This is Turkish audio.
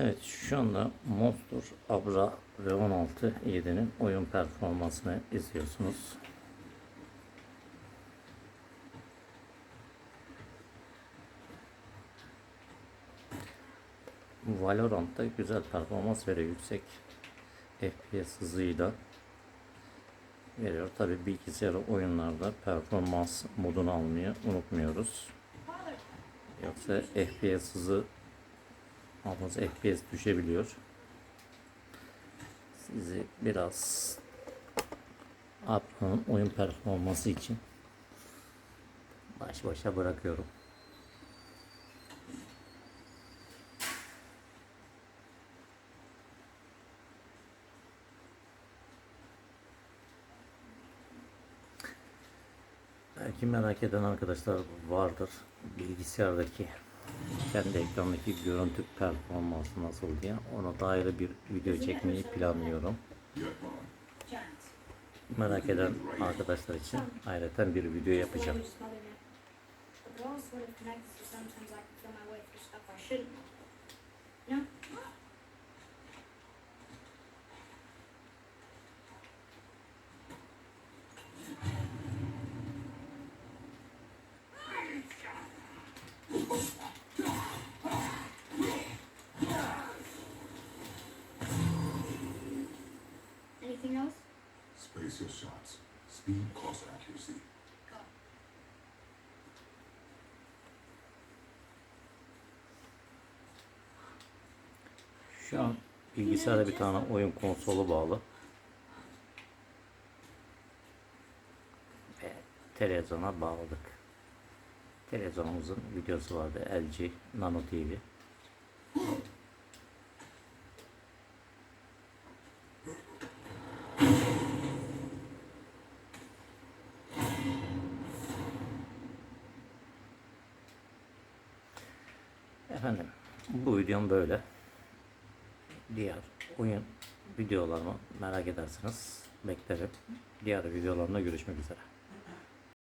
Evet şu anda Monster Abra V16 7'nin oyun performansını izliyorsunuz. Valorant'ta güzel performans veriyor yüksek FPS hızıyla veriyor. Tabi bilgisayar oyunlarda performans modunu almayı unutmuyoruz. Yoksa FPS hızı almanız FPS düşebiliyor. Sizi biraz Abra'nın oyun performansı için baş başa bırakıyorum. Belki merak eden arkadaşlar vardır. Bilgisayardaki kendi ekrandaki görüntü performansı nasıl diye. Ona dair bir video çekmeyi planlıyorum. Merak eden arkadaşlar için ayrıca bir video yapacağım. The Anything else? Space your shots. Speed plus accuracy. Go. Şu an bilgisayara bir tane oyun konsolu bağlı. Ve televizyona bağladık. Televizyonumuzun videosu vardı LG Nano TV. Efendim bu videom böyle. Diğer oyun videolarımı merak ederseniz beklerim. Diğer videolarımda görüşmek üzere.